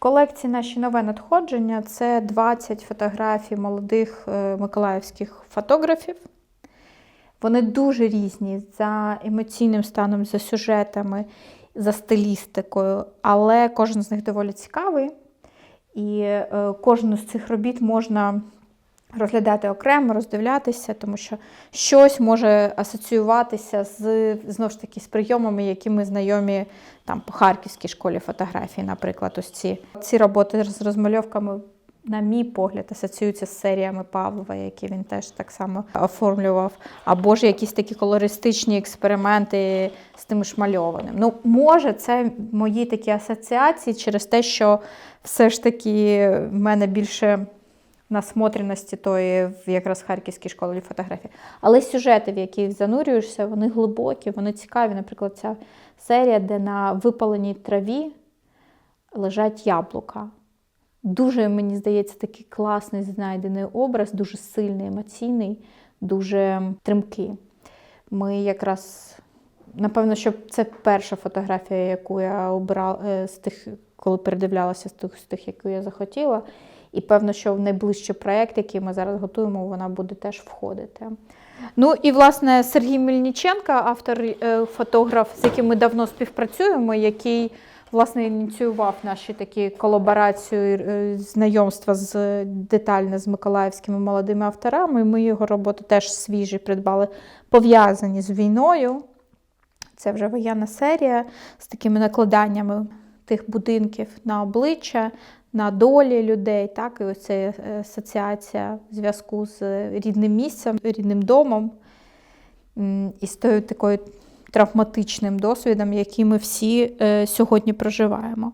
колекції наші нове надходження це 20 фотографій молодих е, миколаївських фотографів. Вони дуже різні за емоційним станом, за сюжетами, за стилістикою, але кожен з них доволі цікавий. І е, кожну з цих робіт можна розглядати окремо, роздивлятися, тому що щось може асоціюватися з знову ж таки з прийомами, які ми знайомі там по Харківській школі фотографії, наприклад, ось ці. Ці роботи з розмальовками, на мій погляд, асоціюються з серіями Павлова, які він теж так само оформлював. Або ж якісь такі колористичні експерименти з тим шмальованим. Ну, може, це мої такі асоціації через те, що все ж таки в мене більше насмотреності тої якраз Харківській школі фотографії. Але сюжети, в які занурюєшся, вони глибокі, вони цікаві. Наприклад, ця серія, де на випаленій траві лежать яблука. Дуже, мені здається, такий класний знайдений образ, дуже сильний, емоційний, дуже тримкий. Ми якраз, напевно, що це перша фотографія, яку я обрала з тих, коли передивлялася з тих, з тих, яку я захотіла. І певно, що в найближчий проєкт, який ми зараз готуємо, вона буде теж входити. Ну і власне Сергій Мельниченко, автор е, фотограф, з яким ми давно співпрацюємо, який власне ініціював наші такі колаборацію, е, знайомства з детально з миколаївськими молодими авторами. Ми його роботи теж свіжі придбали, пов'язані з війною. Це вже воєнна серія з такими накладаннями тих будинків на обличчя, на долі людей. Так, І ось це асоціація зв'язку з рідним місцем, рідним домом і з тою такою травматичним досвідом, який ми всі е, сьогодні проживаємо.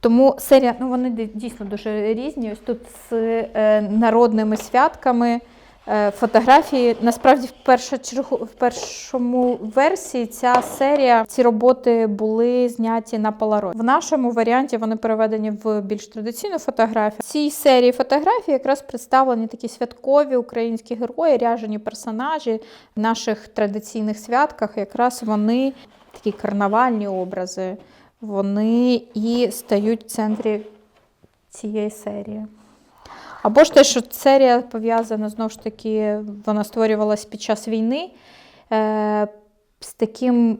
Тому серія, ну вони дійсно дуже різні. Ось тут з е, народними святками. Е, фотографії. Насправді, в першу чергу, в першому версії ця серія, ці роботи були зняті на Polaroid. В нашому варіанті вони переведені в більш традиційну фотографію. В цій серії фотографій якраз представлені такі святкові українські герої, ряжені персонажі в наших традиційних святках. Якраз вони такі карнавальні образи, вони і стають в центрі цієї серії. Або ж те, що серія пов'язана знову ж таки, вона створювалась під час війни е, з таким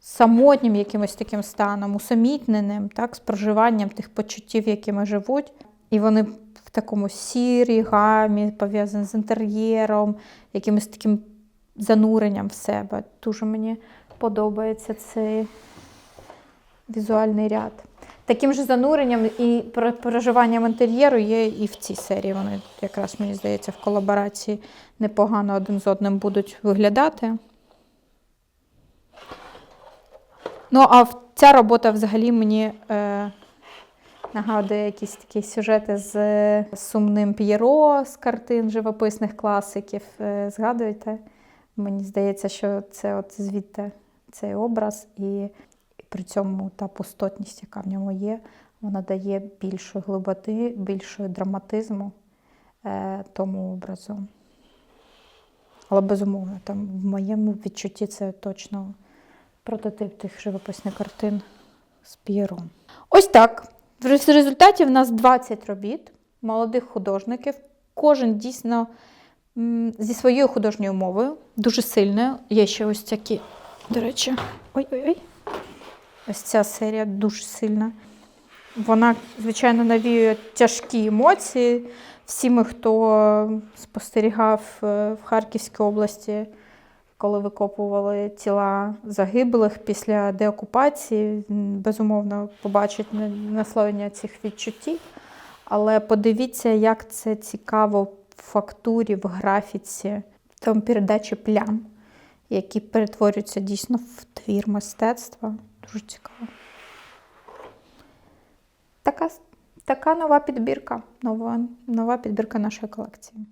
самотнім якимось таким станом, усамітненим, так, з проживанням тих почуттів, якими живуть. І вони в такому сірій гамі, пов'язані з інтер'єром, якимось таким зануренням в себе. Дуже мені подобається цей візуальний ряд. Таким же зануренням і проживанням інтер'єру є і в цій серії. Вони якраз, мені здається, в колаборації непогано один з одним будуть виглядати. Ну, а ця робота взагалі мені е, нагадує якісь такі сюжети з сумним П'єро з картин живописних класиків. Е, згадуєте? Мені здається, що це от звідти цей образ. і при цьому та пустотність, яка в ньому є, вона дає більшої глиботи, більшої драматизму е, тому образу. Але безумовно, там в моєму відчутті це точно прототип тих живописних картин з П'єром. Ось так. В результаті в нас 20 робіт молодих художників. Кожен дійсно зі своєю художньою мовою, дуже сильною. Є ще ось такі, до речі, ой-ой-ой. Ось ця серія дуже сильна. Вона, звичайно, навіює тяжкі емоції. Всі ми, хто спостерігав е, в Харківській області, коли викопували тіла загиблих після деокупації, безумовно, побачить наслоєння цих відчуттів. Але подивіться, як це цікаво в фактурі, в графіці, тому передачі плям, які перетворюються дійсно в твір мистецтва. Дуже цікаво. Така така нова підбірка, нова, нова підбірка нашої колекції.